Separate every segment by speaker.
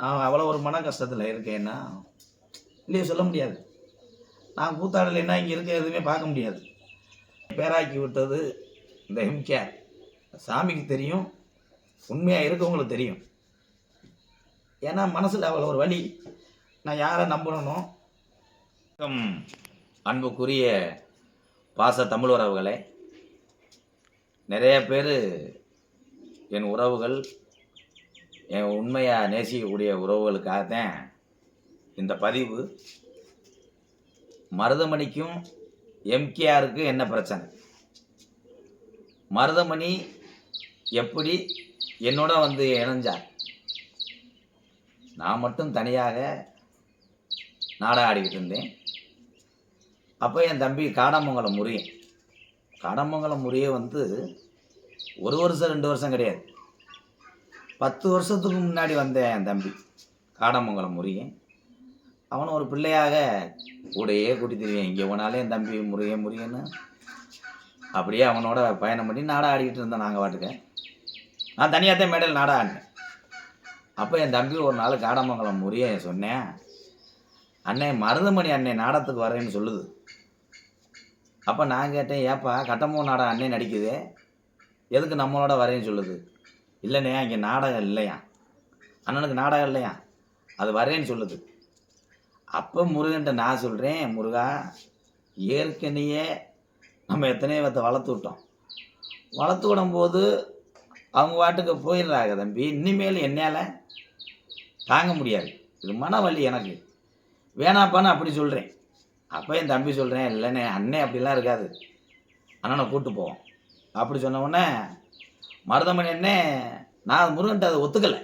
Speaker 1: நான் அவ்வளோ ஒரு மன கஷ்டத்தில் இருக்கேன்னா இல்லையே சொல்ல முடியாது. நான் கூத்தாடலைன்னா இங்கே இருக்க எதுவுமே பார்க்க முடியாது. பேராக்கி விட்டது இந்த ஹிம்கேர் சாமிக்கு தெரியும் உண்மையாக இருக்கவங்களுக்கு தெரியும். ஏன்னா மனசில் அவ்வளோ ஒரு வழி நான் யாரை நம்பணுனோ அன்புக்குரிய பாச தமிழ் உறவுகளே நிறைய பேர் என் உறவுகள் என் உண்மையாக நேசிக்கக்கூடிய உறவுகளுக்காகத்தான் இந்த பதிவு. மருதமணிக்கும் எம்கேஆருக்கும் என்ன பிரச்சனை? மருதமணி எப்படி என்னோட வந்து இணைஞ்சார்? நான் மட்டும் தனியாக நாடகம் ஆடிக்கிட்டு இருந்தேன். அப்போ என் தம்பி காடமங்கலம் முறியன் காடமங்கலம் முறிய வந்து ஒரு வருஷம் ரெண்டு வருஷம் கிடையாது. பத்து வருஷத்துக்கு முன்னாடி வந்தேன் என் தம்பி காடமங்கலம் முருகன். அவனும் ஒரு பிள்ளையாக கூடையே கூட்டி தெரியும் இங்கே போனாலே என் தம்பி முருகன் முருகன்னு அப்படியே அவனோட பயணம் பண்ணி நாடா ஆடிக்கிட்டு இருந்தோம் நாங்கள் வாட்டுக்க நான் தனியாக தான் மேடையில் நாடா ஆடினேன். அப்போ என் தம்பி ஒரு நாள் காடமங்கலம் முருகன் சொன்னேன் அண்ணே மருதமணி அண்ணே நாடகத்துக்கு வரேன்னு சொல்லுது. அப்போ நான் கேட்டேன் ஏப்பா கட்டமோ நாடகம் அண்ணே நடிக்குது. எதுக்கு நம்மளோட வரேன்னு சொல்லுது? இல்லைண்ணே இங்கே நாடகம் இல்லையா? அண்ணனுக்கு நாடகம் இல்லையா? அது வரேன்னு சொல்லுது. அப்போ முருகன்ட்ட நான் சொல்கிறேன் முருகா ஏற்கனவே நம்ம எத்தனையோ பேர்த்த வளர்த்து விட்டோம். வளர்த்து விடும்போது அவங்க வாட்டுக்கு போயிடுறாங்க தம்பி. இனிமேல் என்னால் தாங்க முடியாது. இது மனவழி எனக்கு. வேணாப்பான்னு அப்படி சொல்கிறேன் அப்போ என் தம்பி சொல்கிறேன் இல்லைண்ணே அண்ணே அப்படிலாம் இருக்காது. அண்ணனை கூப்பிட்டு போவோம். அப்படி சொன்ன உடனே மருதமணி அண்ணே நான் முருகன்ட்ட அதை ஒத்துக்கலை.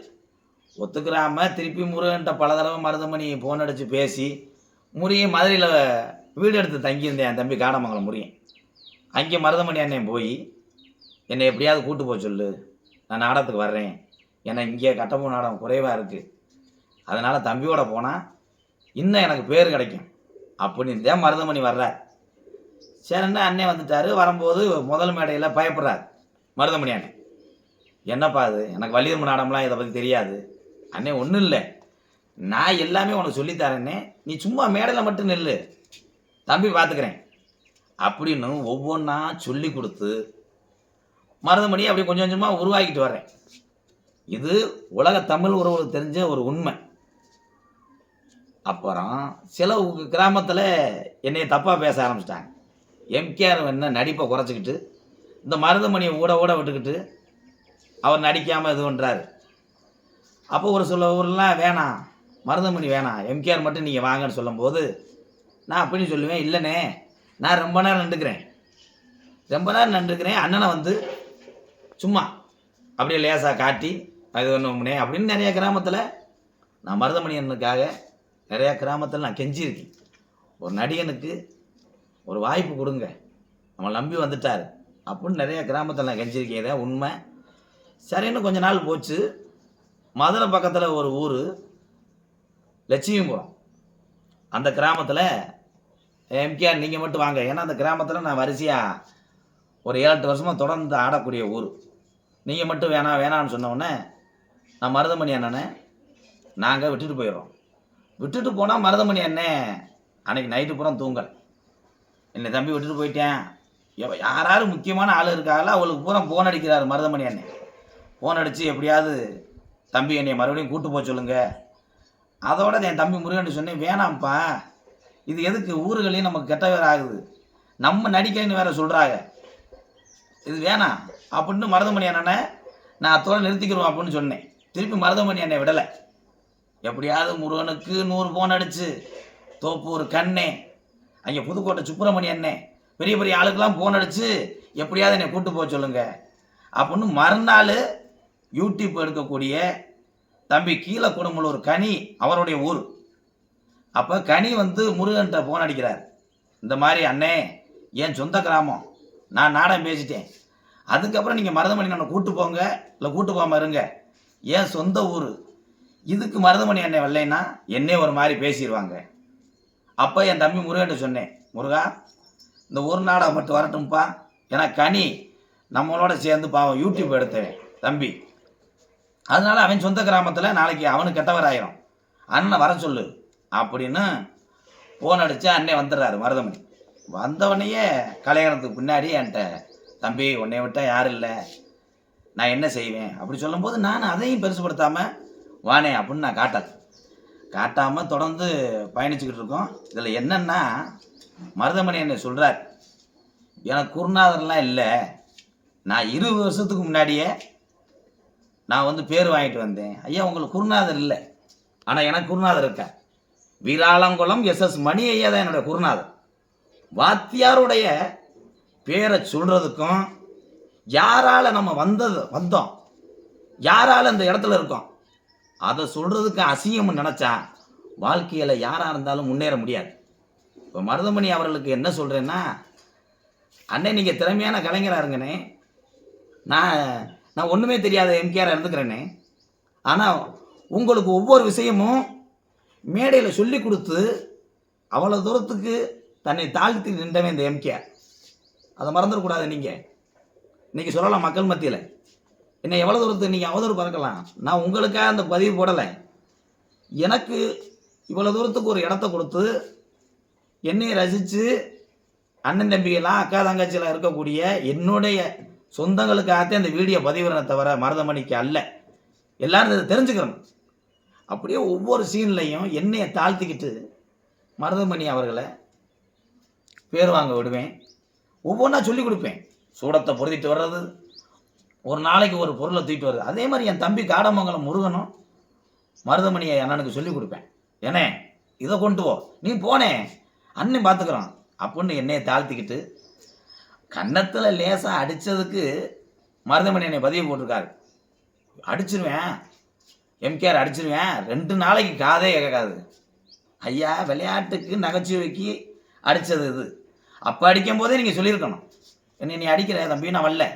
Speaker 1: ஒத்துக்கிறாம திருப்பி முருகன்ட்ட பல தடவை மருதமணி ஃபோன் அடித்து பேசி முருகன் மதுரையில் வீடு எடுத்து தங்கியிருந்தேன் என் தம்பி காடமங்கலம் முருகன். அங்கே மருதமணி அண்ணன் போய் என்னை எப்படியாவது கூட்டு போக சொல்லு நான் நாடகத்துக்கு வர்றேன். ஏன்னா இங்கே கட்டமூ நாடகம் குறைவாக இருக்குது அதனால் தம்பியோட போனால் இன்னும் எனக்கு பேர் கிடைக்கும். அப்படின்னு தான் மருதமணி வர்றார். சரின்னா அண்ணன் வந்துட்டார். வரும்போது முதல் மேடையில் பயப்படுறார் மருதமணி அண்ணன் என்னப்பா அது? எனக்கு வள்ளியம்மன் நாடம்லாம் இதை பற்றி தெரியாது. அண்ணே ஒன்றும் இல்லை. நான் எல்லாமே உனக்கு சொல்லித்தரேன்னே நீ சும்மா மேடையில் மட்டும் நில்லு. தம்பி பார்த்துக்கிறேன் அப்படின்னு ஒவ்வொன்றா சொல்லி கொடுத்து மருதமணி அப்படி கொஞ்சம் கொஞ்சமாக உருவாக்கிட்டு வர்றேன். இது உலக தமிழ் உறவுகளுக்கு தெரிஞ்ச ஒரு உண்மை. அப்புறம் சில கிராமத்தில் என்னைய தப்பாக பேச ஆரம்பிச்சிட்டாங்க. எம்கேஆர் என்ன நடிப்பை குறைச்சிக்கிட்டு இந்த மருதமணியை ஊட ஊட விட்டுக்கிட்டு அவர் நடிக்காமல் இது பண்ணுறாரு அப்போ ஒரு சில ஊர்லாம் வேணாம் மருதமணி வேணாம் எம்கேஆர் மட்டும் நீங்கள் வாங்கன்னு சொல்லும்போது நான் அப்படின்னு சொல்லுவேன் இல்லைண்ணே நான் ரொம்ப நேரம் நின்றுக்கிறேன். ரொம்ப நேரம் நின்றுக்கிறேன் அண்ணனை வந்து சும்மா அப்படியே லேசாக காட்டி அது ஒன்றும்னே அப்படின்னு நிறைய கிராமத்தில் நான் மருதமணி அண்ணனுக்காக நிறையா கிராமத்தில் நான் கெஞ்சிருக்கேன் ஒரு நடிகனுக்கு ஒரு வாய்ப்பு கொடுங்க. நம்ம நம்பி வந்துட்டார். அப்படின்னு நிறைய கிராமத்தில் நான் கெஞ்சிருக்கேன் இதான் உண்மை. சரின்னு கொஞ்ச நாள் போச்சு. மதுரை பக்கத்தில் ஒரு ஊர் லட்சுமிபுரம். அந்த கிராமத்தில் எம்கேஆர் நீங்கள் மட்டும் வாங்க. ஏன்னா அந்த கிராமத்தில் நான் வரிசையாக ஒரு ஏழு எட்டு வருஷமாக தொடர்ந்து ஆடக்கூடிய ஊர். நீங்கள் மட்டும் வேணாம் வேணான்னு சொன்னோடனே நான் மருதமணி அண்ணனை நாங்கள் விட்டுட்டு போயிடுறோம். விட்டுட்டு போனால் மருதமணி அண்ணே அன்னைக்கு நைட்டு பூரா தூங்கல். என்னை தம்பி விட்டுட்டு போயிட்டேன். எவ- யாராரு முக்கியமான ஆள் இருக்காங்களா? அவளுக்கு பூரா ஃபோன் அடிக்கிறாரு மருதமணி அண்ணன் ஃபோன் அடித்து எப்படியாவது தம்பி என்னை மறுபடியும் கூட்டு போக சொல்லுங்க. அதோட என் தம்பி முருகன் சொன்னேன் வேணாம்ப்பா. இது எதுக்கு? ஊர்களையும் நமக்கு கெட்ட வேற ஆகுது. நம்ம நடிக்கன்னு வேற சொல்கிறாங்க இது வேணாம். அப்படின்னு மருதமணி அண்ணனை நான் அத்தோட நிறுத்திக்கிறோம் அப்படின்னு சொன்னேன். திருப்பி மருதமணி அண்ணனை விடலை. எப்படியாவது முருகனுக்கு நூறு ஃபோன் அடிச்சு தோப்பூர் கண்ணே. அங்கே புதுக்கோட்டை சுப்பிரமணி அண்ணே பெரிய பெரிய ஆளுக்கெல்லாம் ஃபோன் அடித்து எப்படியாவது என்னை கூட்டு போக சொல்லுங்க. அப்படின்னு மறுநாள் யூடியூப் எடுக்கக்கூடிய தம்பி கீழே குடும்பலூர் கனி அவருடைய ஊர். அப்போ கனி வந்து முருகன்ட்ட ஃபோன் அடிக்கிறார். இந்த மாதிரி அண்ணே என் சொந்த கிராமம். நான் நாடகம் பேசிட்டேன். அதுக்கப்புறம் நீங்கள் மருதமணி அண்ணனை கூட்டு போங்க இல்லை கூட்டு போகாமல் இருங்க. ஏன் சொந்த ஊர். இதுக்கு மருதமணி அண்ணன் வரலைன்னா என்னே ஒரு மாதிரி பேசிடுவாங்க அப்போ என் தம்பி முருகன்ட்ட சொன்னேன் முருகா இந்த ஒரு நாடகம் மட்டும் வரட்டும்ப்பா ஏன்னா கனி நம்மளோட சேர்ந்து பாவம் யூடியூப் எடுத்தேன் தம்பி. அதனால அவன் சொந்த கிராமத்தில் நாளைக்கு அவனுக்கு கெட்டவராயிரும். அண்ணன் வர சொல்லு. அப்படின்னு ஃபோன் அடித்து அண்ணன் வந்துடுறாரு மருதமணி. வந்தவனையே கல்யாணத்துக்கு பின்னாடி என்கிட்ட தம்பி உன்னை விட்டால் யாரும் இல்லை. நான் என்ன செய்வேன்? அப்படி சொல்லும்போது நான் அதையும் பெருசுப்படுத்தாமல் வானே அப்படின்னு நான் காட்டல காட்டாமல் தொடர்ந்து பயணிச்சுக்கிட்டு இருக்கோம். இதில் என்னென்னா மருதமணி என்னை சொல்கிறார் எனக்கு குருநாதர்லாம் இல்லை. நான் இருபது வருஷத்துக்கு முன்னாடியே நான் வந்து பேர் வாங்கிட்டு வந்தேன். ஐயா உங்களுக்கு குருநாதர் இல்லை. ஆனால் எனக்கு குருநாதர் இருக்கார். வீராளங்குளம் எஸ் எஸ் மணி ஐயா தான் என்னுடைய குருநாதர். வாத்தியாருடைய பேரை சொல்கிறதுக்கும் யாரால் நம்ம வந்தது வந்தோம். யாரால் இந்த இடத்துல இருக்கோம். அதை சொல்கிறதுக்கு அசிங்கம்னு நினச்சா வாழ்க்கையில் யாராக இருந்தாலும் முன்னேற முடியாது. இப்போ மருதமணி அவர்களுக்கு என்ன சொல்கிறேன்னா அண்ணே நீங்கள் திறமையான கலைஞராக இருங்கண்ணே. நான் நான் ஒன்றுமே தெரியாத எம்கேஆர் இருந்துக்கிறேனே. ஆனால் உங்களுக்கு ஒவ்வொரு விஷயமும் மேடையில் சொல்லி கொடுத்து அவ்வளோ தூரத்துக்கு தன்னை தாழ்த்தி நின்றவன் இந்த எம்கேஆர். அதை மறந்துடக்கூடாது நீங்கள் இன்றைக்கி சொல்லலாம் மக்கள் மத்தியில். என்னை எவ்வளோ தூரத்துக்கு நீங்கள் அவதூறு பறக்கலாம். நான் உங்களுக்காக அந்த பதிவு போடலை. எனக்கு இவ்வளோ தூரத்துக்கு ஒரு இடத்த கொடுத்து என்னை ரசித்து அண்ணன் தம்பிகளாம் அக்கா தங்கச்சியெலாம் இருக்கக்கூடிய என்னுடைய சொந்தங்களுக்காகத்தே அந்த வீடியோ பதிவுறனை தவிர மருதமணிக்கு அல்ல. எல்லாரும் இதை தெரிஞ்சுக்கணும். அப்படியே ஒவ்வொரு சீன்லையும் என்னையை தாழ்த்திக்கிட்டு மருதமணி அவர்களை பேர் வாங்க விடுவேன். ஒவ்வொன்றா சொல்லி கொடுப்பேன். சூடத்தை பொருத்திட்டு வர்றது ஒரு நாளைக்கு ஒரு பொருளை தூக்கிட்டு வருது அதே மாதிரி என் தம்பி காடமங்கலம் முருகனும் மருதமணியை அண்ணனுக்கு சொல்லி கொடுப்பேன். ஏனே இதை கொண்டு போ. நீ போனே அண்ணன் பார்த்துக்குறான். அப்படின்னு என்னையை தாழ்த்திக்கிட்டு கன்னத்தில் லேசாக அடித்ததுக்கு மருதமணி என்னை பதிவு போட்டிருக்காரு. அடிச்சிருவேன். எம்கேஆர் அடிச்சிருவேன். ரெண்டு நாளைக்கு காதே கேட்காது. ஐயா விளையாட்டுக்கு நகைச்சுவைக்கு அடித்தது இது. அப்போ அடிக்கும் போதே நீங்கள் சொல்லியிருக்கணும். என்னை நீ அடிக்கிற தம்பி நான் வரல.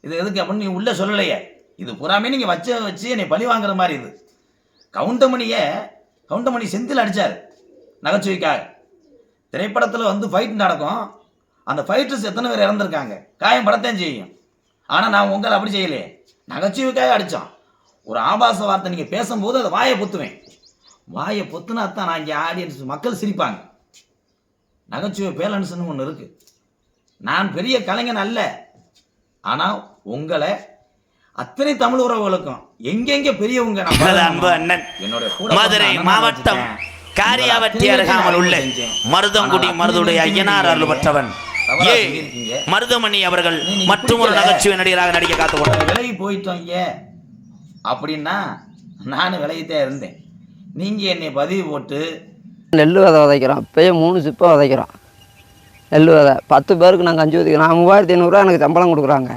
Speaker 1: இது எதுக்கு அப்படின்னு நீ உள்ளே சொல்லலையே. இது பூராமே நீங்கள் வச்ச வச்சு என்னை பழி வாங்குற மாதிரி இது. கவுண்டமணியை கவுண்டமணி செந்தில் அடித்தார் நகைச்சுவைக்காக. திரைப்படத்தில் வந்து ஃபைட் நடக்கும். அந்த ஃபைட்டர்ஸ் எத்தனை பேர் இறந்துருக்காங்க? காயம் படத்தான் செய்யும். ஆனால் நான் உங்களை அப்படி செய்யலையே நகைச்சுவைக்காக அடித்தோம் ஒரு ஆபாச வார்த்தை நீங்கள் பேசும்போது அதை வாயை பொத்துவேன். வாயை பொத்துனா தான் நான் இங்கே ஆடியன்ஸ் மக்கள் சிரிப்பாங்க. நகைச்சுவை பேலன்ஸ்னு ஒன்று இருக்குது நான் பெரிய கலைஞன் அல்ல. ஆனால் உங்களை அத்தனை தமிழ் உறவுகளுக்கும் எங்கெங்க பெரியவங்க
Speaker 2: அன்பு அண்ணன் மதுரை மாவட்டம். காரியாவட்டி அருகாமல் உள்ள. மருதங்குடி மருதுடைய ஐயனார் அருள் பெற்றவன். ஏ. மருதமணி அவர்கள் மற்றும் ஒரு. நகைச்சுவை நடிகராக நடிக்க காத்துக்கொண்டார்.
Speaker 1: விலகி போயிட்டோங்க. அப்படின்னா நானும் விலகித்தான் இருந்தேன். நீங்கள் என்னை பதிவு போட்டு
Speaker 3: நெல் விதை விதைக்கிறோம். இப்போயே மூணு சிப்பம் விதைக்கிறோம். நெல் விதை. பத்து பேருக்கு நாங்கள் அஞ்சு விதைக்கிறோம். நான் மூவாயிரத்தி ஐநூறுரூவா எனக்கு சம்பளம் கொடுக்குறாங்க.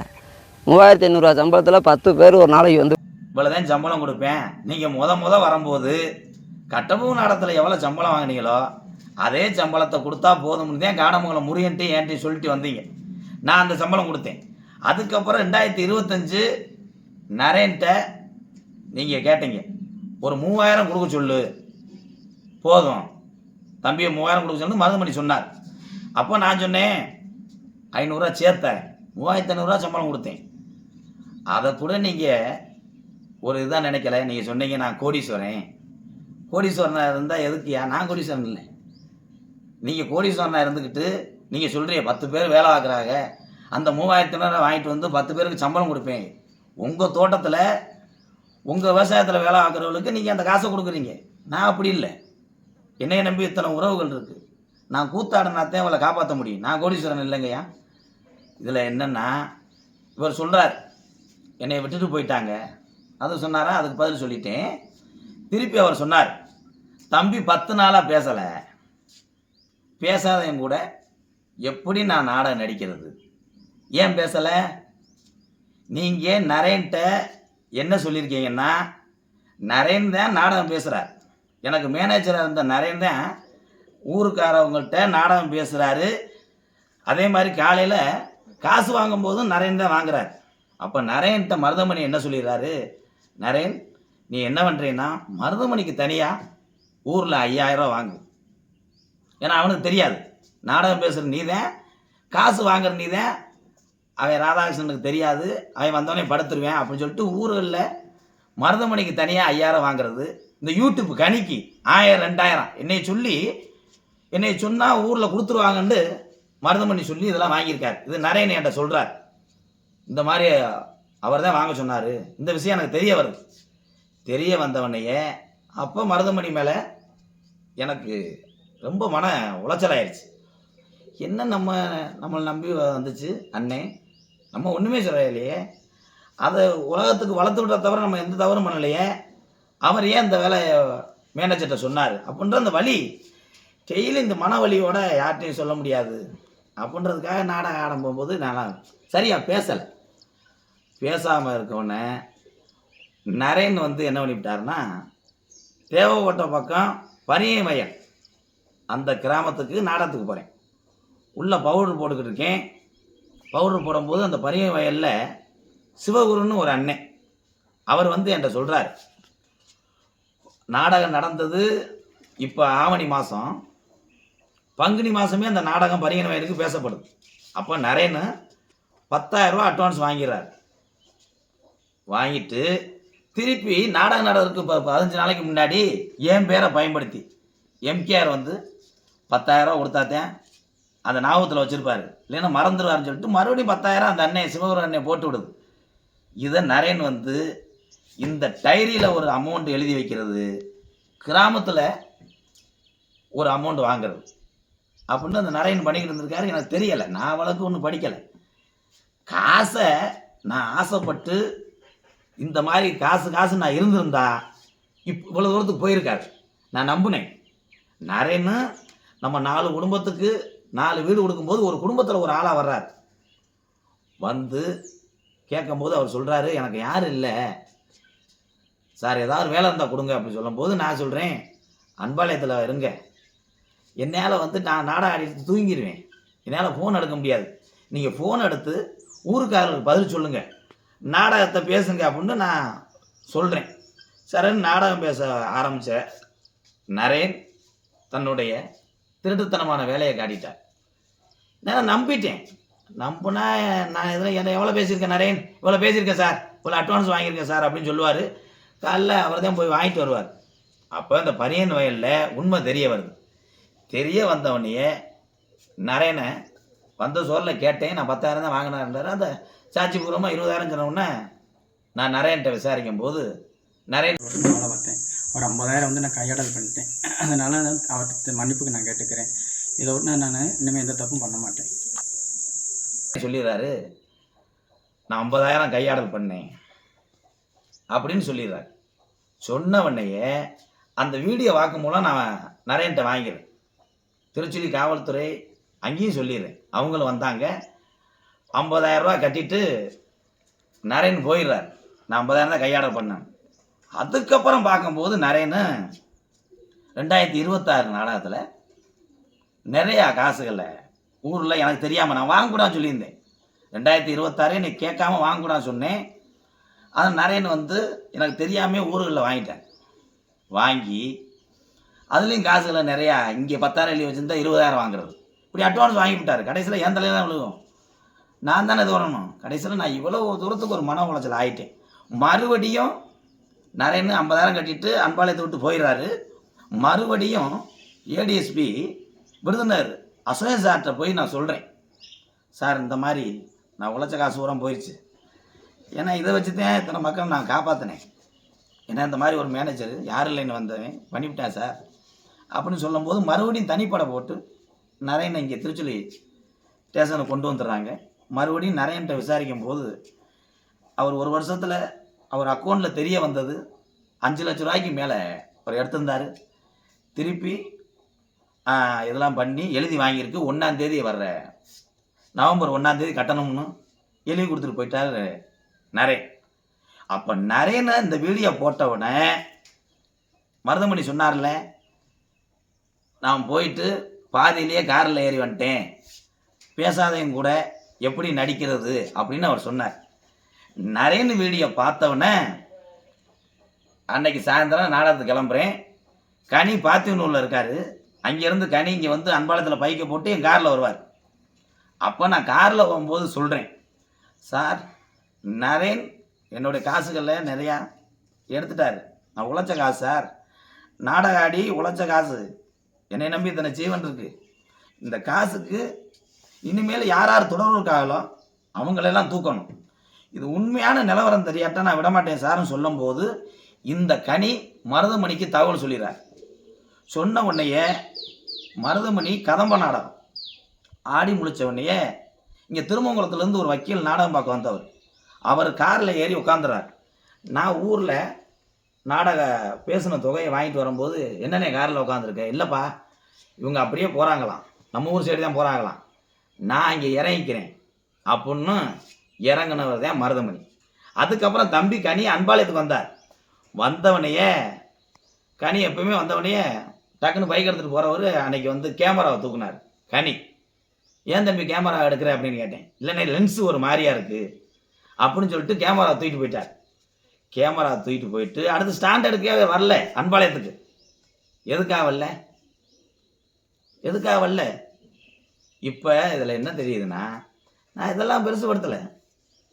Speaker 3: மூவாயிரத்தி ஐநூறுரூவா சம்பளத்தில் பத்து பேர் ஒரு நாளைக்கு வந்து
Speaker 1: இவ்வளோதான் சம்பளம் கொடுப்பேன். நீங்கள் முத முத வரும்போது கட்டபூ நாடத்தில் எவ்வளோ சம்பளம் வாங்குனீங்களோ அதே சம்பளத்தை கொடுத்தா போதும்னு தான் காடமங்கலம் முருகன்ட்டு ஏன்ட்டு சொல்லிட்டு வந்தீங்க. நான் அந்த சம்பளம் கொடுத்தேன். அதுக்கப்புறம் ரெண்டாயிரத்தி இருபத்தஞ்சு நரேன்ட்ட நீங்கள் கேட்டீங்க. ஒரு மூவாயிரம் கொடுக்க சொல்லு. போதும். தம்பியை மூவாயிரம் கொடுக்க சொல்லு. மருதுமணி சொன்னார். அப்போ நான் சொன்னேன் ஐநூறுரூவா சேர்த்தேன். மூவாயிரத்தி ஐநூறுரூவா சம்பளம் கொடுத்தேன். அதை கூட நீங்கள் ஒரு இதாக நினைக்கல. நீங்கள் சொன்னீங்க நான் கோடீஸ்வரன். கோடீஸ்வரனாக இருந்தால் எதுக்கு நான் கோடீஸ்வரன் இல்லை. நீங்கள் கோடீஸ்வரனாக இருந்துக்கிட்டு நீங்கள் சொல்கிறீங்க பத்து பேர் வேலை பார்க்குறாங்க. அந்த மூவாயிரத்தினரை வாங்கிட்டு வந்து பத்து பேருக்கு சம்பளம் கொடுப்பேன். உங்கள் தோட்டத்தில் உங்கள் விவசாயத்தில் வேலை பார்க்குறவங்களுக்கு நீங்கள் அந்த காசை கொடுக்குறீங்க. நான் அப்படி இல்லை. என்னைய நம்பி இத்தனை உறவுகள் இருக்குது நான் கூத்தாடினாத்தான் அவளை காப்பாற்ற முடியும். நான் கோடீஸ்வரன் இல்லைங்கய்யா. இதில் என்னென்னா இவர் சொல்கிறார் என்னை விட்டுட்டு போயிட்டாங்க. அது சொன்னாரா? அதுக்கு பதில் சொல்லிட்டேன். திருப்பி அவர் சொன்னார் தம்பி பத்து நாளாக பேசலை. பேசாதவன் கூட எப்படி நான் நாடகம் நடிக்கிறது? ஏன் பேசலை? நீங்கள் நரேன்ட்ட என்ன சொல்லியிருக்கீங்கன்னா நரேன் தான் நாடகம் பேசுகிறார் எனக்கு மேனேஜராக இருந்த நரேன் தான் ஊருக்காரவங்கள்ட்ட நாடகம் பேசுகிறாரு அதே மாதிரி காலையில் காசு வாங்கும்போதும் நரேன் தான் வாங்குறாரு. அப்போ நரேன்கிட்ட மருதமணி என்ன சொல்லிடுறாரு? நரேன் நீ என்ன பண்ணுறீன்னா மருதமணிக்கு தனியாக ஊரில் ஐயாயிரம் வாங்கு. ஏன்னா அவனுக்கு தெரியாது. நாடகம் பேசுகிற நீ தான் காசு வாங்குற நீ தான் அவன் ராதாகிருஷ்ணனுக்கு தெரியாது. அவன் வந்தவனே படுத்துருவேன் அப்படின்னு சொல்லிட்டு ஊரில் மருதமணிக்கு தனியாக ஐயாயிரம் வாங்குறது. இந்த யூடியூப் கணிக்கு ஆயிரம் ரெண்டாயிரம். என்னை சொல்லி என்னை சொன்னால் ஊரில் கொடுத்துருவாங்கன்னு மருதமணி சொல்லி இதெல்லாம் வாங்கியிருக்காரு. இது நரேன் என்கிட்ட சொல்கிறார் இந்த மாதிரி அவர் தான் வாங்க சொன்னார். இந்த விஷயம் எனக்கு தெரிய வருது. தெரிய வந்தவனையே அப்போ மருதமணி மேலே எனக்கு ரொம்ப மன உளைச்சலாயிருச்சு. என்ன நம்ம நம்மளை நம்பி வந்துச்சு? அண்ணே நம்ம ஒன்றுமே சொல்லலையே. அதை உலகத்துக்கு வளர்த்து விட்ட தவிர நம்ம எந்த தவறும் பண்ணலையே. அவர் ஏன் இந்த வேலையை மேனேஜர்கிட்ட சொன்னார்? அப்படின்ற அந்த வழி டெய்லி இந்த மன வழியோட யார்கிட்டையும் சொல்ல முடியாது. அப்படின்றதுக்காக நாடகம் ஆடம் போகும்போது நான் சரியாக பேசலை. பேசாமல் இருக்கவுடனே நரேன் வந்து என்ன பண்ணிவிட்டாருன்னா தேவைப்பட்ட பக்கம் பனியை மையம் அந்த கிராமத்துக்கு நாடகத்துக்கு போகிறேன் உள்ளே பவுடர் போட்டுக்கிட்டு இருக்கேன். பவுடர் போடும்போது அந்த பரிய வயலில் சிவகுருன்னு ஒரு அண்ணன். அவர் வந்து என்கிட்ட சொல்கிறார் நாடகம் நடந்தது இப்போ ஆவணி மாதம் பங்குனி மாதமே அந்த நாடகம் பரியன் வயலுக்கு பேசப்படுது. அப்போ நரேன்னு பத்தாயிரரூபா அட்வான்ஸ் வாங்கிறார் வாங்கிட்டு திருப்பி நாடகம் நடக்கிறதுக்கு இப்போ பதினஞ்சு நாளைக்கு முன்னாடி என் பேரை பயன்படுத்தி எம்கேஆர் வந்து பத்தாயிரரூவா கொடுத்தாத்தேன் அந்த ஞாபகத்தில் வச்சுருப்பாரு. இல்லைன்னா மறந்துடுவார்னு சொல்லிட்டு மறுபடியும் பத்தாயிரம் அந்த அன்னையை சிவகுரு அன்னையை போட்டு விடுது. இதை நரேன் வந்து இந்த டைரியில் ஒரு அமௌண்ட் எழுதி வைக்கிறது கிராமத்தில் ஒரு அமௌண்ட் வாங்குறது. அப்படின்னு அந்த நரேன் பண்ணிக்கிட்டு இருந்திருக்காரு. எனக்கு தெரியலை நான் அவளுக்கு ஒன்றும் படிக்கலை. காசை நான் ஆசைப்பட்டு இந்த மாதிரி காசு காசு நான் இருந்திருந்தா இப் இவ்வளோ தூரத்துக்கு போயிருக்காரு. நான் நம்பினேன். நரேன்னு நம்ம நாலு குடும்பத்துக்கு நாலு வீடு கொடுக்கும்போது ஒரு குடும்பத்தில் ஒரு ஆளாக வர்றார். வந்து கேட்கும்போது அவர் சொல்கிறாரு எனக்கு யாரும் இல்லை. சார் ஏதாவது வேலை இருந்தால் கொடுங்க அப்படின்னு சொல்லும்போது நான் சொல்கிறேன் அன்பாலயத்தில் இருங்க. என்னால் வந்து நான் நாடா அடித்து தூங்கிடுவேன் என்னால் ஃபோன் எடுக்க முடியாது. நீங்கள் ஃபோன் எடுத்து ஊருக்காரர்களுக்கு பதில் சொல்லுங்கள் நாடகத்தை பேசுங்க அப்படின்னு நான் சொல்கிறேன் சரண் நாடகம் பேச ஆரம்பித்த நரேன் தன்னுடைய திருட்டுத்தனமான வேலையை காட்டிட்டார் நான் நம்பிட்டேன். நம்பினா நான் இதில் என்ன எவ்வளோ பேசியிருக்கேன் நரேன்? இவ்வளோ பேசியிருக்கேன் சார். இவ்வளோ அட்வான்ஸ் வாங்கியிருக்கேன் சார் அப்படின்னு சொல்லுவார். காலைல அவர் தான் போய் வாங்கிட்டு வருவார். அப்போ இந்த பரியன் வயலில் உண்மை தெரிய வருது. தெரிய வந்தவனையே நரேனை வந்த சோரில் கேட்டேன். நான் பத்தாயிரம் தான் வாங்கினாருன்றாரு அந்த சாட்சிபூர்வமாக இருபதாயிரம் சொன்ன நான் நரேன்ட்ட விசாரிக்கும் போது நரேன்
Speaker 4: ஒரு ஐம்பதாயிரம் வந்து நான் கையாடல் பண்ணிட்டேன். அதனால் அவர்கிட்ட மன்னிப்புக்கு நான் கேட்டுக்கிறேன். இதை விட்டு நான் இனிமேல் எந்த தப்பும் பண்ண மாட்டேன்.
Speaker 1: சொல்லிடுறாரு. நான் ஐம்பதாயிரம் கையாடல் பண்ணேன். அப்படின்னு சொல்லிடுறாரு. சொன்ன உடனேயே அந்த வீடியோ வாக்கு மூலம் நான் நிறையன்ட்ட வாங்கிடுறேன். திருச்சுழி காவல்துறை அங்கேயும் சொல்லிடுறேன். அவங்களும் வந்தாங்க. 50000 ரூபா கட்டிட்டு நரேன் போயிடுறார். நான் ஐம்பதாயிரம் தான் கையாடல் பண்ணேன். அதுக்கப்புறம் பார்க்கும்போது நரேனு ரெண்டாயிரத்தி இருபத்தாறு நாடகத்தில் நிறையா காசுகளை ஊரில் எனக்கு தெரியாமல் நான் வாங்கக்கூடாதுன்னு சொல்லியிருந்தேன். ரெண்டாயிரத்தி இருபத்தாறு நீ கேட்காம வாங்கக்கூடாதுன்னு சொன்னேன். அது நரேன் வந்து எனக்கு தெரியாமல் ஊர்களில் வாங்கிட்டேன். வாங்கி அதுலேயும் காசுகளை நிறையா இங்கே பத்தாயிரம் எழுதி வச்சுருந்தா இருபதாயிரம் வாங்குறது. இப்படி அட்வான்ஸ் வாங்கி விட்டார். கடைசியில் என் தலையில் தான் விழுகும். நான் தானே இது வரணும் கடைசியில் நான் இவ்வளோ தூரத்துக்கு ஒரு மன உளைச்சல் ஆகிட்டேன் மறுபடியும் நரேன்னு ஐம்பதாயிரம் கட்டிட்டு அன்பாளையத்தை விட்டு போயிடுறாரு. மறுபடியும் ஏடிஎஸ்பி விருதுநர் அசோக் சார்கிட்ட போய் நான் சொல்கிறேன் சார் இந்த மாதிரி நான் உழைச்ச காசு உரம் போயிடுச்சு ஏன்னா இதை வச்சு தான் இத்தனை மக்கள் நான் காப்பாற்றினேன் ஏன்னா இந்த மாதிரி ஒரு மேனேஜர் யாரும் இல்லைன்னு வந்தவன் பண்ணிவிட்டேன் சார். அப்படின்னு சொல்லும்போது மறுபடியும் தனிப்படை போட்டு நரேனை இங்கே திருச்சுழி ஸ்டேஷனுக்கு கொண்டு வந்துடுறாங்க. மறுபடியும் நரேன்ட்ட விசாரிக்கும் போது அவர் ஒரு வருஷத்தில் அவர் அக்கௌண்ட்டில் தெரிய வந்தது அஞ்சு லட்ச ரூபாய்க்கு மேலே அவர் எடுத்திருந்தார். திருப்பி இதெல்லாம் பண்ணி எழுதி வாங்கியிருக்கு. ஒன்றாந்தேதி வர்ற நவம்பர் ஒன்றாந்தேதி கட்டணும்னு எழுதி கொடுத்துட்டு போயிட்டார் நரே. அப்போ நரேனை இந்த வீடியோ போட்டவுடனே மருதமணி சொன்னார்ல நான் போயிட்டு பாதியிலேயே காரில் ஏறி வந்துட்டேன். பேசாதவங்க கூட எப்படி நடிக்கிறது? அப்படின்னு அவர் சொன்னார். நரேன் வீடியோ பார்த்தவொடனே அன்னைக்கு சாயந்தரம் நாடகத்துக்கு கிளம்புறேன். கனி பாத்திவனூரில் இருக்காரு. அங்கேருந்து கனி இங்கே வந்து அன்பாளத்தில் பைக்கை போட்டு என் காரில் வருவார். அப்போ நான் காரில் போகும்போது சொல்கிறேன் சார் நரேன் என்னுடைய காசுகளில் நிறையா எடுத்துட்டார். நான் உழைச்ச காசு சார். நாடக ஆடி உழைச்ச காசு. என்னை நம்பி இத்தனை ஜீவன் இருக்கு. இந்த காசுக்கு இனிமேல் யார் யார் தொடர்பு இருக்காங்களோ அவங்களெல்லாம் தூக்கணும். இது உண்மையான நிலவரம் தெரியாட்டா நான் விடமாட்டேன் சார்னு சொல்லும்போது இந்த கனி மருதமணிக்கு தகவல் சொல்லிடுறார். சொன்ன உடனேயே மருதமணி கதம்ப நாடகம் ஆடி முடிச்ச உடனேயே இங்கே திருமங்கலத்துலேருந்து ஒரு வக்கீல் நாடகம் பார்க்க வந்தவர். அவர் காரில் ஏறி உட்காந்துறார் நான் ஊரில் நாடக பேசின தொகையை வாங்கிட்டு வரும்போது என்னென்ன காரில் உட்காந்துருக்கேன் இல்லைப்பா இவங்க அப்படியே போகிறாங்களாம் நம்ம ஊர் சைடு தான் போகிறாங்களாம் நான் இங்கே இறங்கிக்கிறேன். அப்புடின்னு இறங்கினவர் தான் மருதமணி. அதுக்கப்புறம் தம்பி கனி அன்பாளையத்துக்கு வந்தார். வந்தவனையே கனி எப்பயுமே வந்தவனையே டக்குன்னு பைக் எடுத்துகிட்டு போகிறவர் அன்னைக்கு வந்து கேமராவை தூக்குனார். கனி ஏன் தம்பி கேமரா எடுக்கிற? அப்படின்னு கேட்டேன். இல்லைண்ணே லென்ஸு ஒரு மாதிரியா இருக்குது அப்படின்னு சொல்லிட்டு கேமரா தூக்கிட்டு போயிட்டார். கேமரா தூக்கிட்டு போயிட்டு அடுத்து ஸ்டாண்ட் எடுக்கவே வரல அன்பாளையத்துக்கு. எதுக்காக வரல? எதுக்காக வரல? இப்போ இதில் என்ன தெரியுதுன்னா நான் இதெல்லாம் பெருசுப்படுத்தலை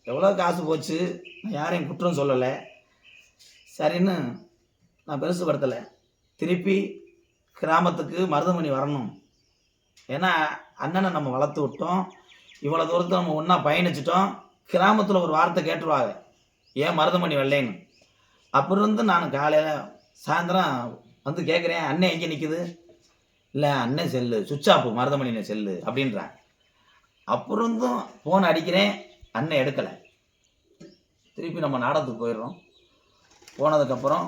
Speaker 1: எவ்வளோ காசு போச்சு? நான் யாரையும் குற்றம் சொல்லலை. சரின்னு நான் பெருசுபடுத்தலை திருப்பி கிராமத்துக்கு மருதமணி வரணும். ஏன்னா அண்ணனை நம்ம வளர்த்து விட்டோம். இவ்வளோ தூரத்தை நம்ம ஒன்றா பயணிச்சிட்டோம். கிராமத்தில் ஒரு வார்த்தை கேட்டுருவாங்க. ஏன் மருதமணி வரலேன்னு? அப்புறம் இருந்து நான் காலையில் சாயந்தரம் வந்து கேட்குறேன் அண்ணன் எங்கே நிற்குது இல்லை அண்ணன் செல்லு சுவிட்ச் ஆஃப் மருதமணியில் செல்லு அப்படின்றான் அப்புறம் இருந்தும் ஃபோன் அடிக்கிறேன். அண்ணன் எடுக்கலை. திருப்பி நம்ம நாடகத்துக்கு போயிடுறோம். போனதுக்கப்புறம்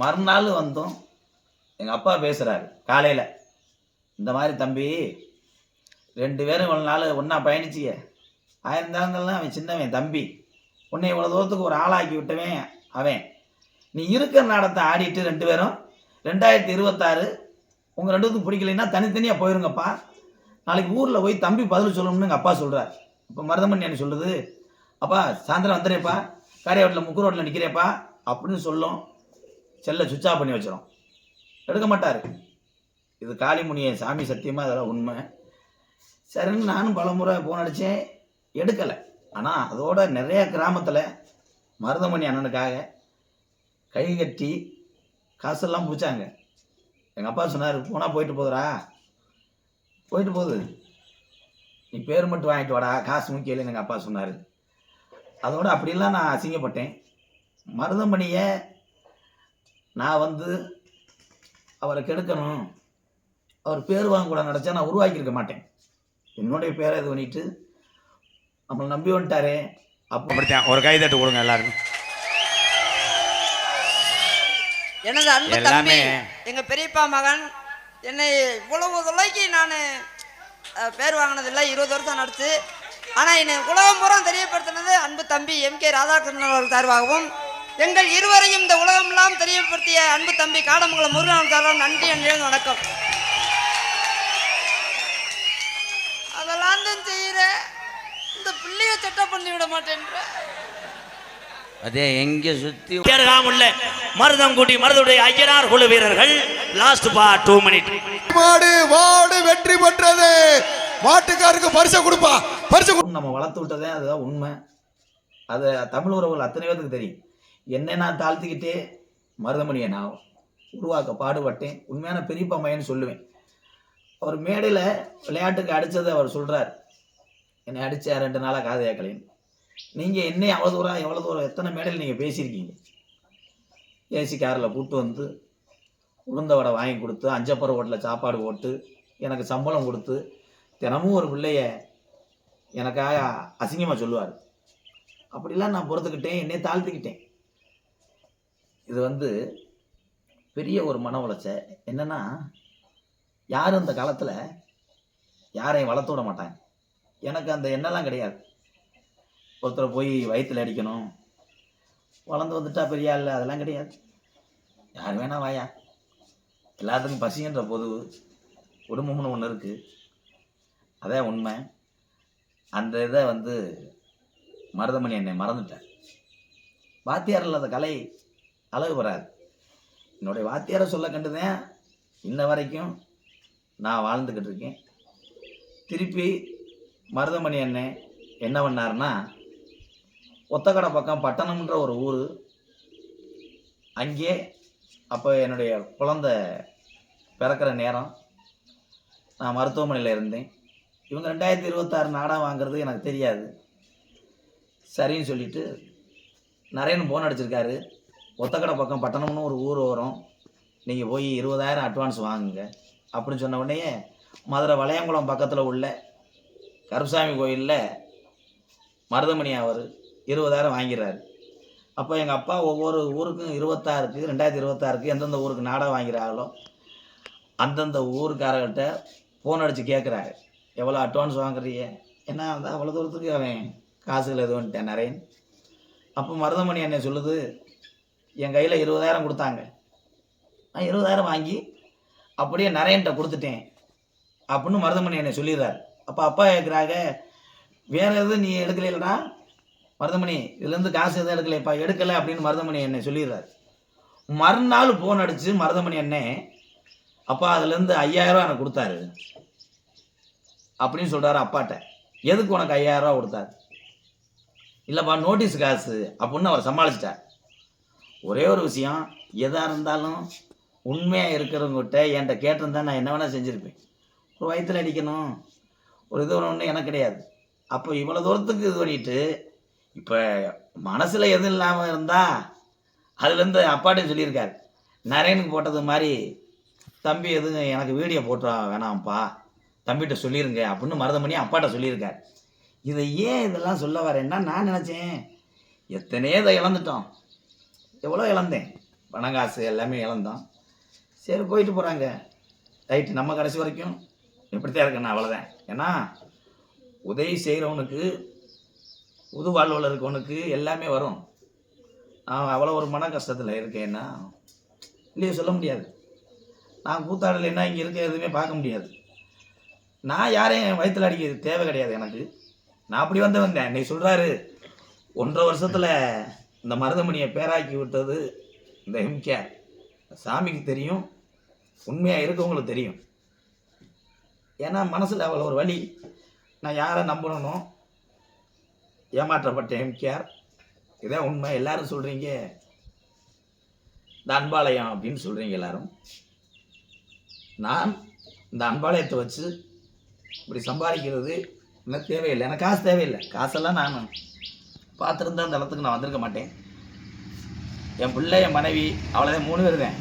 Speaker 1: மறுநாள் வந்தோம் எங்கள் அப்பா பேசுகிறாரு காலையில் இந்த மாதிரி தம்பி ரெண்டு பேரும் இவ்வளோ நாள் ஒன்றா பயணிச்சிய. ஆயிரம் அவன் சின்னவன் தம்பி. உன்னை இவ்வளோ தூரத்துக்கு ஒரு ஆளாக்கி விட்டவன் அவன். நீ இருக்கிற நாடத்தை ஆடிட்டு ரெண்டு பேரும் ரெண்டாயிரத்தி இருபத்தாறு உங்கள் ரெண்டுத்துக்கும் பிடிக்கலைன்னா தனித்தனியாக போயிருங்கப்பா. நாளைக்கு ஊரில் போய் தம்பி பதில் சொல்லணும்னு எங்கள் அப்பா சொல்கிறார் இப்போ மருதமணி என்ன சொல்லுது? அப்பா சாயந்தரம் வந்துடுறேப்பா காரியாவட்டில் முக்கு ரோட்டில் நிற்கிறேப்பா அப்படின்னு சொல்லும். செல்லை சுவிட்ச் ஆஃப் பண்ணி வச்சிடும் எடுக்க மாட்டார். இது காளிமுனியை சாமி சத்தியமாக அதெல்லாம் உண்மை. சரின்னு நானும் பல முறை ஃபோன் அடித்தேன் எடுக்கலை. ஆனால் அதோட நிறைய கிராமத்தில் மருதமணி அண்ணனுக்காக கை கட்டி காசெல்லாம் பிடிச்சாங்க எங்கள் அப்பா சொன்னார் போனால் போயிட்டு போகுதுடா போயிட்டு போகுது. நீ பேர் மட்டும் வாங்கிட்டு வாடா. காசு முக்கியம் எங்கள் அப்பா சொன்னார். அதோட அப்படிலாம் நான் அசிங்கப்பட்டேன். மருதமணியை நான் வந்து அவரை கெடுக்கணும். அவர் பேர் வாங்க கூட நினச்சா நான் உருவாக்கியிருக்க மாட்டேன். என்னுடைய பேரை இது பண்ணிட்டு நம்மளை நம்பி வந்துட்டாரே. அப்போ
Speaker 2: அப்படித்தான். ஒரு கை தட்டு கொடுங்க எல்லாருக்கும்.
Speaker 5: எனது அன்பு
Speaker 2: எல்லாமே.
Speaker 5: எங்க பெரியப்பா மகன் என்னை இவ்வளவு தொலைக்கு நான் பேர் வாங்கினதில்லை. இருபது வருஷம் நடத்து ஆனால் என்னை உலகம் பூரா தெரியப்படுத்தினது அன்பு தம்பி எம் கே ராதாகிருஷ்ணன் அவர்கள் சார்பாகவும் எங்கள் இருவரையும் இந்த உலகமெல்லாம் தெரியப்படுத்திய அன்பு தம்பி காடமங்கலம் முருகன் சார்பாக நன்றி அன்றிலிருந்து வணக்கம். அதெல்லாம் தான் செய்கிற இந்த பிள்ளைய சட்டம் பண்ணி விட மாட்டேன்ற.
Speaker 3: அதே எங்கே சுற்றி
Speaker 2: உள்ள மருதங்குடி மருதுடைய ஐயனார் குழு வீரர்கள் லாஸ்ட் பா டூ மினிட்
Speaker 6: மாடு மாடு வெற்றி பெற்றது. மாட்டுக்காருக்கு பரிசை கொடுப்பா. பரிசு கொடு-
Speaker 1: நம்ம வளர்த்து விட்டதே அதுதான் உண்மை. அது தமிழ் உறவுகள் அத்தனை பேருக்கு தெரியும். என்னை நான் தாழ்த்திக்கிட்டே மருதமணியை நான் உருவாக்க பாடுபட்டேன். உண்மையான பெரியப்பா மையன்னு சொல்லுவேன். அவர் மேடையில் விளையாட்டுக்கு அடித்ததை அவர் சொல்கிறார் என்னை அடித்த ரெண்டு நாளாக காது கேட்கலைன்னு. நீங்கள் என்னை அவ்வளோ தூரம் எவ்வளோ தூரம் எத்தனை மேடையில் நீங்கள் பேசியிருக்கீங்க? ஏசி காரில் கூப்பிட்டு வந்து உளுந்த வடை வாங்கி கொடுத்து அஞ்சப்பற ஹோட்டலில் சாப்பாடு போட்டு எனக்கு சம்பளம் கொடுத்து தினமும் ஒரு பிள்ளைய எனக்காக அசிங்கமாக சொல்லுவார். அப்படிலாம் நான் பொறுத்துக்கிட்டேன் என்னை தாழ்த்திக்கிட்டேன். இது வந்து பெரிய ஒரு மன உளைச்ச என்னென்னா யாரும் இந்த காலத்தில் யாரையும் வளர்த்து விட மாட்டாங்க. எனக்கு அந்த எண்ணெல்லாம் கிடையாது. ஒருத்தரை போய் வயிற்றில் அடிக்கணும். வளர்ந்து வந்துட்டா பெரிய இல்லை அதெல்லாம் கிடையாது. யார் வேணா வாயா. எல்லாத்துக்கும் பசின்ற பொது குடும்பம்னு ஒன்று இருக்குது அதான் உண்மை. அந்த இதை வந்து மருதமணி என்னை மறந்துட்டேன் வாத்தியார் இல்லாத கலை அழகு வராது. என்னுடைய வாத்தியாரை சொல்ல கண்டுதான் இன்ன வரைக்கும் நான் வாழ்ந்துக்கிட்டு இருக்கேன். திருப்பி மருதமணி அண்ணன் என்ன பண்ணாருன்னா ஒத்தக்கடை பக்கம் பட்டணம்ன்ற ஒரு ஊர். அங்கே அப்போ என்னுடைய குழந்தை பிறக்கிற நேரம் நான் மருத்துவமனையில் இருந்தேன். இவங்க ரெண்டாயிரத்தி இருபத்தாறு நாடாக வாங்குறது எனக்கு தெரியாது. சரின்னு சொல்லிட்டு நரேன் ஃபோன் அடிச்சிருக்காரு. ஒத்தக்கடை பக்கம் பட்டணம்னு ஒரு ஊர் வரும். நீங்கள் போய் இருபதாயிரம் அட்வான்ஸ் வாங்குங்க. அப்படின்னு சொன்ன உடனே மதுரை வளையங்குளம் பக்கத்தில் உள்ள கருப்பசாமி கோயிலில் மருதமணி அவர் இருபதாயிரம் வாங்கிறாரு. அப்போ எங்கள் அப்பா ஒவ்வொரு ஊருக்கும் இருபத்தாறுக்கு ரெண்டாயிரத்தி இருபத்தாறுக்கு எந்தெந்த ஊருக்கு நாடகம் வாங்கிறாங்களோ அந்தந்த ஊருக்காரர்கிட்ட ஃபோன் அடித்து கேட்குறாரு எவ்வளோ அட்வான்ஸ் வாங்குறீங்க? ஏன்னா அந்த அவ்வளோ தூரத்துக்கு அவன் காசுகள் எதுவும் நரேன். அப்போ மருதமணி என்னை சொல்லுது என் கையில் இருபதாயிரம் கொடுத்தாங்க. நான் இருபதாயிரம் வாங்கி அப்படியே நிறையன்ட்ட கொடுத்துட்டேன். அப்படின்னு மருதமணி என்னை சொல்லிடுறாரு. அப்போ அப்பா கேட்குறாங்க வேறு எதுவும் நீ எடுக்கலைன்னா மருதமணி இதுலேருந்து காசு எதுவும் எடுக்கலைப்பா எடுக்கலை அப்படின்னு மருதமணி என்னை சொல்லிடுறாரு. மறுநாள் ஃபோன் அடித்து மருதமணி அண்ணே அப்பா அதுலேருந்து ஐயாயிரம் எனக்கு கொடுத்தாரு அப்படின்னு சொல்கிறாரு அப்பாட்ட. எதுக்கு உனக்கு ஐயாயிரரூவா கொடுத்தாரு? இல்லைப்பா நோட்டீஸ் காசு அப்படின்னு அவர் சமாளிச்சிட்டார். ஒரே ஒரு விஷயம் எதாக இருந்தாலும் உண்மையாக இருக்கிறவங்ககிட்ட என்கிட்ட கேட்டிருந்தா நான் என்ன வேணால் செஞ்சுருப்பேன். ஒரு வயிற்றில் அடிக்கணும் ஒரு இது ஒன்று எனக்கு கிடையாது. அப்போ இவ்வளோ தூரத்துக்கு இது பண்ணிட்டு இப்போ மனசில் எதுவும் இல்லாமல் இருந்தால் அதுலேருந்து அப்பாட்டையும் சொல்லியிருக்காரு. நரேனுக்கு போட்டது மாதிரி தம்பி எதுவும் எனக்கு வீடியோ போட்டு வேணாம்ப்பா. தம்பிகிட்ட சொல்லிடுங்க அப்படின்னு மருதமணி அப்பாட்ட சொல்லியிருக்காரு. இதை ஏன் இதெல்லாம் சொல்ல வரேன்னா நான் நினச்சேன் எத்தனையோ இதை இழந்துட்டோம். எவ்வளோ இழந்தேன்? பணம் காசு எல்லாமே இழந்தோம். சரி போயிட்டு போகிறாங்க ரைட்டு நம்ம கடைசி வரைக்கும் இப்படித்தான் இருக்கணும் அவ்வளோதான் ஏன்னா உதவி செய்கிறவனுக்கு புது வாழ்வில் இருக்கவனுக்கு எல்லாமே வரும். நான் அவ்வளோ ஒரு மன கஷ்டத்தில் இருக்கேன்னா இல்லையே சொல்ல முடியாது. நான் கூத்தாடலைன்னா இங்கே இருக்க எதுவுமே பார்க்க முடியாது. நான் யாரையும் வயிற்றில் அடிக்கிறது தேவை கிடையாது எனக்கு. நான் அப்படி வந்து வந்தேன். இன்னைக்கு சொல்கிறாரு ஒன்றரை வருஷத்தில் இந்த மருதமணியை பேராக்கி விட்டது இந்த எம்கேஆர் சாமிக்கு தெரியும். உண்மையாக இருக்கவங்களுக்கு தெரியும். ஏன்னா மனசில் அவ்வளோ ஒரு வழி நான் யாரை நம்பணும் ஏமாற்றப்பட்ட எம்கேஆர் இதான் உண்மை எல்லாரும் சொல்கிறீங்க இந்த அன்பாலயம் அப்படின்னு சொல்கிறீங்க எல்லாரும். நான் இந்த அன்பாலயத்தை வச்சு இப்படி சம்பாதிக்கிறது எனக்கு தேவையில்லை. எனக்கு காசு தேவையில்லை. காசெல்லாம் நான் பார்த்துருந்தா அந்த இடத்துக்கு நான் வந்திருக்க மாட்டேன். என் பிள்ளை என் மனைவி அவ்வளோதான் மூணு பேர் தான்.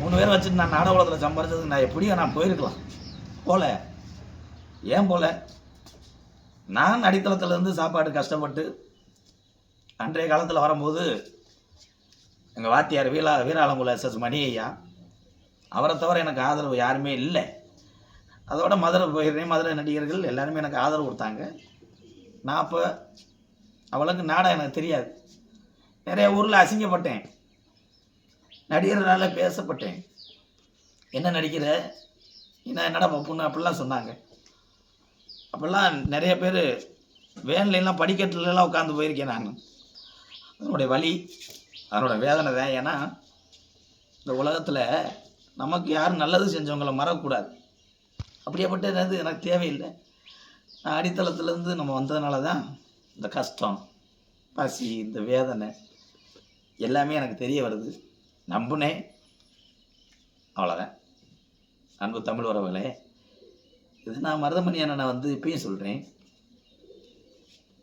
Speaker 1: மூணு பேர் வச்சுட்டு நான் நாடக உலகத்தில் சம்பாதிச்சதுக்கு நான் எப்படியும் நான் போயிருக்கலாம். போல. ஏன் போல? நான் அடித்தளத்துல இருந்து சாப்பாடு கஷ்டப்பட்டு அன்றைய காலத்தில் வரும்போது எங்கள் வாத்தியார் வீரா வீராளங்குல எஸ்எஸ் மணி ஐயா அவரை தவிர எனக்கு ஆதரவு யாருமே இல்லை. அதோட மதுரை போயிருந்தேன். மதுரை நடிகர்கள் எல்லாருமே எனக்கு ஆதரவு கொடுத்தாங்க. நான் அப்போ அவளுக்கு நாடகம் எனக்கு தெரியாது. நிறைய ஊரில் அசிங்கப்பட்டேன். நடிகர்களால் பேசப்பட்டேன். என்ன நடிக்கிற? என்ன என்னடா பொண்ணு? அப்படிலாம் சொன்னாங்க. அப்போல்லாம் நிறைய பேர் வேன்லாம் படிக்கட்டுலலாம் உட்காந்து போயிருக்கேன் நான். அதனுடைய வலி அதனோட வேதனை தான். ஏன்னா இந்த உலகத்தில் நமக்கு யாரும் நல்லது செஞ்சவங்களை மறக்கக்கூடாது. அப்படியேப்பட்ட என்னது எனக்கு தேவையில்லை. நான் அடித்தளத்துலேருந்து நம்ம வந்ததுனால தான் இந்த கஷ்டம் பசி இந்த வேதனை எல்லாமே எனக்கு தெரிய வருது. நம்புனேன். அவ்வளோதான் அன்பு தமிழ் உறவுகளே இது நான் மருதமணி அண்ணனை வந்து இப்பயும் சொல்கிறேன்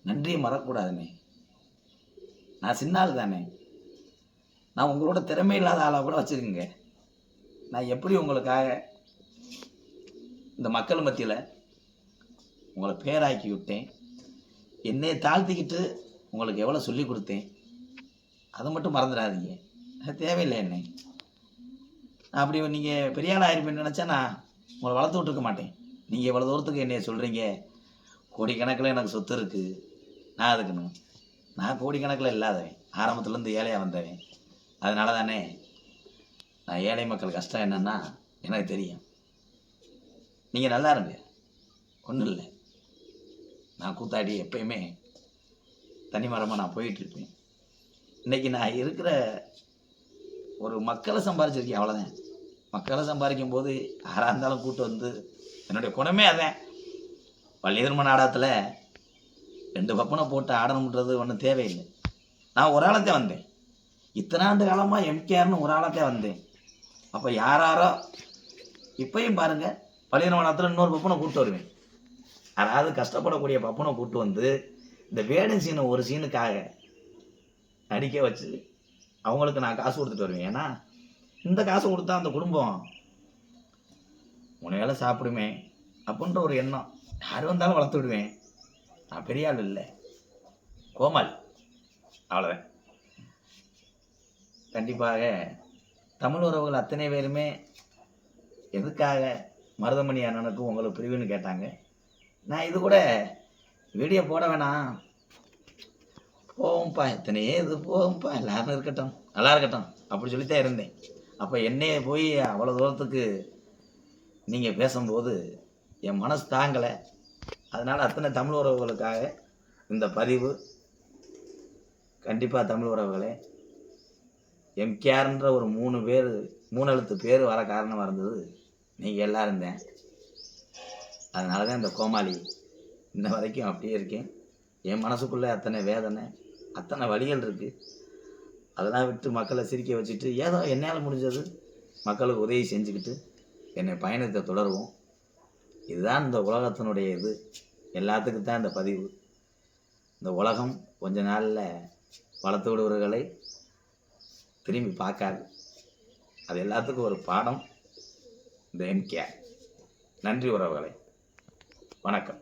Speaker 1: நன்றியை மறக்கூடாதுண்ணே நான் சின்ன ஆள் தானே. நான் உங்களோட திறமை இல்லாத ஆளாக கூட வச்சுக்கோங்க. நான் எப்படி உங்களுக்காக இந்த மக்கள் மத்தியில் உங்களை பேராக்கி விட்டேன். என்னை தாழ்த்திக்கிட்டு உங்களுக்கு எவ்வளோ சொல்லி கொடுத்தேன். அதை மட்டும் மறந்துடாதீங்க. அது தேவையில்லை என்னை. அப்படி நீங்கள் பெரிய இருப்பேன்னு ஆயிருப்பேன்னு நினச்சா நான் உங்களை வளர்த்து விட்டுருக்க மாட்டேன். நீங்கள் எவ்வளோ தூரத்துக்கு என்னைய சொல்கிறீங்க கோடிக்கணக்கில் எனக்கு சொத்து இருக்குது நான் அதுக்கணும் நான் கோடிக்கணக்கில் இல்லாதவன். ஆரம்பத்துலேருந்து ஏழையாக வந்தவன். அதனால தானே நான் ஏழை மக்கள் கஷ்டம் என்னன்னா எனக்கு தெரியும். நீங்கள் நல்லா இருங்க. ஒன்றும் இல்லை. நான் கூத்தாடி எப்பயுமே தனிமரமாக நான் போயிட்டுருப்பேன் இன்றைக்கி நான் இருக்கிற ஒரு மக்களை சம்பாரிச்சிருக்கேன் அவ்வளோதான் மக்களை சம்பாதிக்கும் போது யாராக இருந்தாலும் கூட்டு வந்து என்னுடைய குணமே அதான். பள்ளி திரும்ப நாடகத்தில் ரெண்டு பப்பனை போட்டு ஆடணுன்றது ஒன்றும் தேவையில்லை. நான் ஒரு ஆளத்தே வந்தேன். இத்தனை ஆண்டு காலமாக எம்கேஆர்னு ஒரு ஆளத்தே வந்தேன். அப்போ யாராரோ பாருங்கள் பாருங்க பள்ளியரமணத்தில் இன்னொரு பப்பனை கூப்பிட்டு வருவேன். அதாவது கஷ்டப்படக்கூடிய பப்பனை கூப்பிட்டு வந்து இந்த வேடன் சீனை ஒரு சீனுக்காக நடிக்க வச்சு அவங்களுக்கு நான் காசு கொடுத்துட்டு வருவேன். ஏன்னா இந்த காசு கொடுத்தா அந்த குடும்பம் மூணு வேளை சாப்பிடுமே அப்படின்ற ஒரு எண்ணம். யார் வந்தாலும் வளர்த்து விடுவேன். நான் பெரிய ஆள் இல்லை. கோமல். அவ்வளோதான் கண்டிப்பாக தமிழ் உறவுகள் அத்தனை பேருமே எதுக்காக மருதமணி அண்ணனுக்கும் உங்களுக்கு பிரிவுன்னு கேட்டாங்க. நான் இது கூட வீடியோ போட வேணாம். போகும்ப்பா எத்தனையே இது போகும்ப்பா எல்லாரும் இருக்கட்டும். நல்லா இருக்கட்டும். அப்படி சொல்லித்தான் இருந்தேன். அப்போ என்னையே போய் அவ்வளோ தூரத்துக்கு நீங்கள் பேசும்போது என் மனசு தாங்கலை. அதனால் அத்தனை தமிழ் உறவுகளுக்காக இந்த பதிவு கண்டிப்பாக தமிழ் உறவுகளே எம்கேஆர்ன்ற ஒரு மூணு பேர் மூணு எழுத்து பேர் வர காரணமாக இருந்தது நீங்கள் எல்லாம் இருந்தேன் அதனால தான் இந்த கோமாளி இன்ன வரைக்கும் அப்படியே இருக்கேன். என் மனசுக்குள்ளே அத்தனை வேதனை அத்தனை வழிகள் இருக்குது அதெல்லாம் விட்டு மக்களை சிரிக்க வச்சுட்டு ஏதோ என்னால் முடிஞ்சது மக்களுக்கு உதவி செஞ்சுக்கிட்டு என்னை பயணத்தை தொடருவோம். இதுதான் இந்த உலகத்தினுடைய இது. எல்லாத்துக்கும் தான் இந்த பதிவு. இந்த உலகம் கொஞ்ச நாளில் வளர்த்து விடுவர்களை திரும்பி பார்க்காது. அது எல்லாத்துக்கும் ஒரு பாடம். இந்த எம்கே நன்றி உறவுகளை. வணக்கம்.